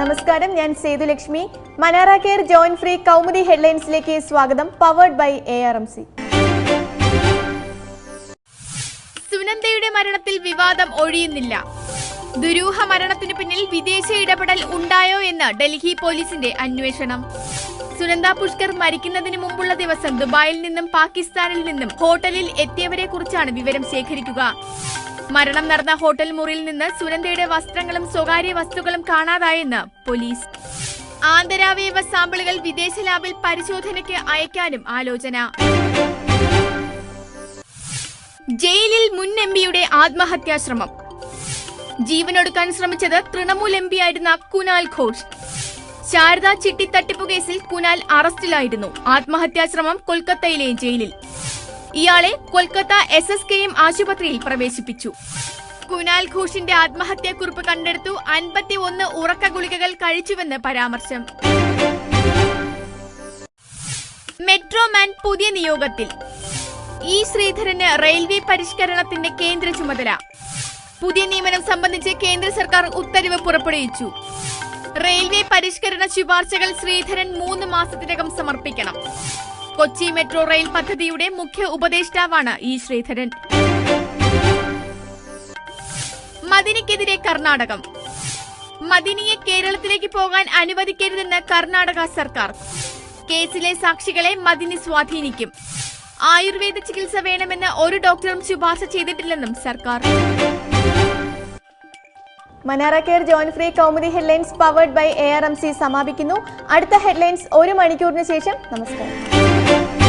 നമസ്കാരം ഞാൻ Sethulakshmi Manara care join free Kaumudi ഹെഡ്ലൈൻസിലേക്ക് സ്വാഗതം powered by A R M C സുനന്ദയുടെ മരണത്തിൽ വിവാദം ഒഴിയുന്നില്ല. ദുരൂഹ മരണത്തിന് പിന്നിൽ വിദേശ ഇടപെടൽ ഉണ്ടായോ എന്ന് ഡൽഹി പോലീസിന്റെ അന്വേഷണം. സുനന്ദ പുഷ്കർ മരിക്കുന്നതിന് മുമ്പുള്ള ദിവസം ദുബായിൽ നിന്നും പാകിസ്ഥാനിൽ നിന്നും ഹോട്ടലിൽ എത്തിയവരെ കുറിച്ചാണ് വിവരം ശേഖരിക്കുക. മരണം നടന്ന ഹോട്ടൽ മുറിയിൽ നിന്ന് സുനന്ദയുടെ വസ്ത്രങ്ങളും സ്വകാര്യ വസ്തുക്കളും കാണാതായെന്ന് പോലീസ്. ആന്തരാവയവ സാമ്പിളുകൾ വിദേശ ലാബിൽ പരിശോധനയ്ക്ക് അയക്കാനും ആലോചന. ജയിലിൽ മുൻ എം പിയുടെ ആത്മഹത്യാശ്രമം. ജീവനൊടുക്കാൻ ശ്രമിച്ചത് തൃണമൂൽ എം ആയിരുന്ന കുനാൽ ഘോഷ്. ശാരദ ചിട്ടി തട്ടിപ്പു കേസിൽ കുനാൽ അറസ്റ്റിലായിരുന്നു. ആത്മഹത്യാശ്രമം കൊൽക്കത്തയിലെ ജയിലിൽ. ഇയാളെ Kolkata S S K M ആശുപത്രിയിൽ പ്രവേശിപ്പിച്ചു. കുനാൽ ഘോഷിന്റെ ആത്മഹത്യാക്കുറിപ്പ് കണ്ടെടുത്തു അൻപത്തി ഒന്ന് ഉറക്ക ഗുളികകൾ കഴിച്ചുവെന്ന് പരാമർശം. മെട്രോമാൻ പുതിയ നിയോഗത്തിൽ. ഇ ശ്രീധരന് റെയിൽവേ പരിഷ്കരണത്തിന്റെ കേന്ദ്ര ചുമതല. പുതിയ നിയമനം സംബന്ധിച്ച് കേന്ദ്ര സർക്കാർ ഉത്തരവ് പുറപ്പെടുവിച്ചു. റെയിൽവേ പരിഷ്കരണ ശുപാർശകൾ ശ്രീധരൻ മൂന്ന് മാസത്തിനകം സമർപ്പിക്കണം. കൊച്ചി മെട്രോ റെയിൽ പദ്ധതിയുടെ മുഖ്യ ഉപദേഷ്ടാവാണ് ഇ ശ്രീധരൻ. മദിനിക്കെതിരെ കർണാടകം. മദിനിയെ കേരളത്തിലേക്ക് പോകാൻ അനുവദിക്കരുതെന്ന് കർണാടക സർക്കാർ. കേസിലെ സാക്ഷികളെ മദിനി സ്വാധീനിക്കും. ആയുർവേദ ചികിത്സ വേണമെന്ന് ഒരു ഡോക്ടറും ശുപാർശ ചെയ്തിട്ടില്ലെന്നും സർക്കാർ. Manara care join free Kaumudi headlines powered by A R M C സമാപിക്കുന്നു. അടുത്ത ഹെഡ്ലൈൻസ് ഒരു മണിക്കൂറിന് ശേഷം. നമസ്കാരം. Thank you.